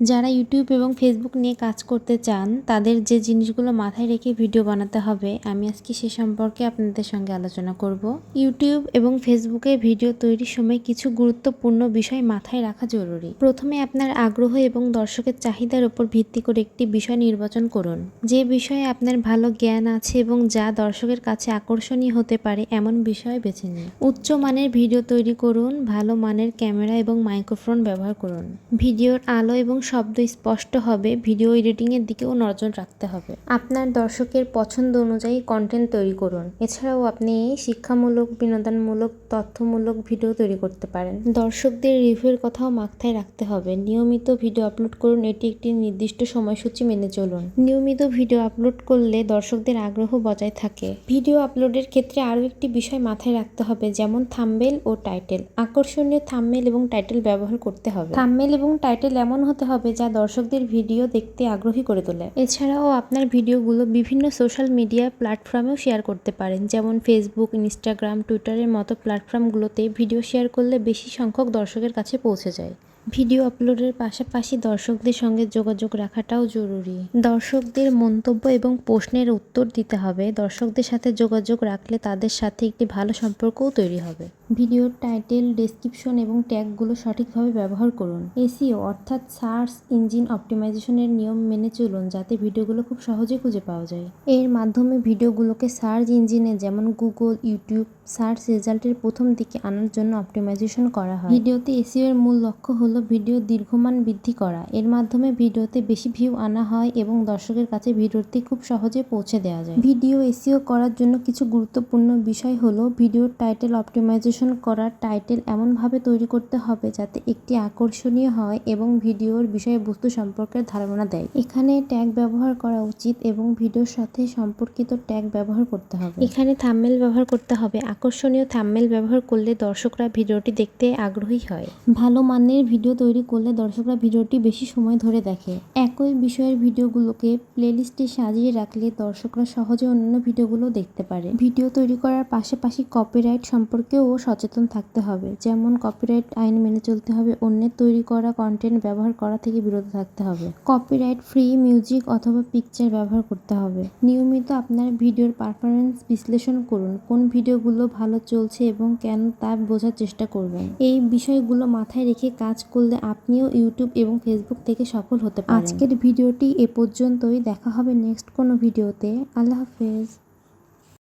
যারা ইউটিউব এবং ফেসবুক নিয়ে কাজ করতে চান, তাদের যে জিনিসগুলো মাথায় রেখে ভিডিও বানাতে হবে, আমি আজকে সে সম্পর্কে আপনাদের সঙ্গে আলোচনা করব। ইউটিউব এবং ফেসবুকে ভিডিও তৈরির সময় কিছু গুরুত্বপূর্ণ বিষয় মাথায় রাখা জরুরি। প্রথমে আপনার আগ্রহ এবং দর্শকের চাহিদার উপর ভিত্তি করে একটি বিষয় নির্বাচন করুন। যে বিষয়ে আপনার ভালো জ্ঞান আছে এবং যা দর্শকের কাছে আকর্ষণীয় হতে পারে, এমন বিষয় বেছে নিন। উচ্চ মানের ভিডিও তৈরি করুন, ভালো মানের ক্যামেরা এবং মাইক্রোফোন ব্যবহার করুন। ভিডিওর আলো এবং শব্দ স্পষ্ট হবে, ভিডিও এডিটিংয়ের দিকেও নজর রাখতে হবে। আপনার দর্শকের পছন্দ অনুযায়ী কন্টেন্ট তৈরি করুন। এছাড়াও আপনি শিক্ষামূলক, বিনোদনমূলক, তথ্যমূলক ভিডিও তৈরি করতে পারেন। দর্শকদের রিভিউর কথাও মাথায় রাখতে হবে। নিয়মিত ভিডিও আপলোড করুন, এটি একটি নির্দিষ্ট সময়সূচি মেনে চলুন। নিয়মিত ভিডিও আপলোড করলে দর্শকদের আগ্রহ বজায় থাকে। ভিডিও আপলোডের ক্ষেত্রে আরও একটি বিষয় মাথায় রাখতে হবে, যেমন থাম্বেল ও টাইটেল আকর্ষণীয় থাম্বেল এবং টাইটেল ব্যবহার করতে হবে। থাম্বেল এবং টাইটেল এমন হতে হবে যা দর্শকদের ভিডিও দেখতে আগ্রহী করে তোলে। এছাড়াও আপনার ভিডিওগুলো বিভিন্ন সোশ্যাল মিডিয়া প্ল্যাটফর্মেও শেয়ার করতে পারেন। যেমন ফেসবুক ইনস্টাগ্রাম টুইটারের মতো প্ল্যাটফর্মগুলোতে ভিডিও শেয়ার করলে বেশি সংখ্যক দর্শকের কাছে পৌঁছে যায়। ভিডিও আপলোডের পাশাপাশি দর্শকদের সঙ্গে যোগাযোগ রাখাটাও জরুরি। দর্শকদের মন্তব্য এবং প্রশ্নের উত্তর দিতে হবে। দর্শকদের সাথে যোগাযোগ রাখলে তাদের সাথে একটি ভালো সম্পর্কও তৈরি হবে। ভিডিওর টাইটেল, ডেসক্রিপশন এবং ট্যাগগুলো সঠিকভাবে ব্যবহার করুন। এসিও অর্থাৎ সার্চ ইঞ্জিন অপটিমাইজেশনের নিয়ম মেনে চলুন, যাতে ভিডিওগুলো খুব সহজে খুঁজে পাওয়া যায়। এর মাধ্যমে ভিডিওগুলোকে সার্চ ইঞ্জিনে যেমন গুগল, ইউটিউব সার্চ রেজাল্টের প্রথম দিকে আনার জন্য অপটিমাইজেশন করা হয়। ভিডিওতে এসিও এর মূল লক্ষ্য হলো ভিডিও দীর্ঘমান বৃদ্ধি করা। এর মাধ্যমে ভিডিওতে বেশি ভিউ আনা হয় এবং দর্শকের কাছে ভিডিওটি খুব সহজে পৌঁছে দেওয়া যায়। ভিডিও এসিও করার জন্য কিছু গুরুত্বপূর্ণ বিষয় হলো ভিডিওর টাইটেল অপটিমাইজেশন করার টাইটেল এমনভাবে তৈরি করতে হবে যাতে একটি আকর্ষণীয় হয় এবং ভিডিওর বিষয়বস্তু সম্পর্কে ধারণা দেয়। এখানে ট্যাগ ব্যবহার করা উচিত এবং ভিডিওর সাথে সম্পর্কিত ট্যাগ ব্যবহার করতে হবে। এখানে থাম্বনেল ব্যবহার করতে হবে। আকর্ষণীয় থাম্বনেল ব্যবহার করলে দর্শকরা ভিডিওটি দেখতে আগ্রহী হয়। ভালো মানের ভিডিও তৈরি করলে দর্শকরা ভিডিওটি বেশি সময় ধরে দেখে। একই বিষয়ের ভিডিওগুলোকে প্লেলিস্টে সাজিয়ে রাখলে দর্শকরা সহজে অন্যান্য ভিডিওগুলো দেখতে পারে। ভিডিও তৈরি করার পাশাপাশি কপিরাইট সম্পর্কেও সচেতন থাকতে হবে। যেমন কপিরাইট আইন মেনে চলতে হবে অন্যের তৈরি করা কন্টেন্ট ব্যবহার করা থেকে বিরত থাকতে হবে। কপিরাইট ফ্রি মিউজিক অথবা পিকচার ব্যবহার করতে হবে। নিয়মিত আপনার ভিডিওর পারফরমেন্স বিশ্লেষণ করুন, কোন ভিডিওগুলো ভালো চলছে এবং কেন তা বোঝার চেষ্টা করবেন। এই বিষয়গুলো মাথায় রেখে কাজ করলে আপনিও ইউটিউব এবং ফেসবুক থেকে সফল হতে পারেন। আজকের ভিডিওটি এ পর্যন্তই। দেখা হবে নেক্সট কোনো ভিডিওতে আল্লাহ হাফেজ।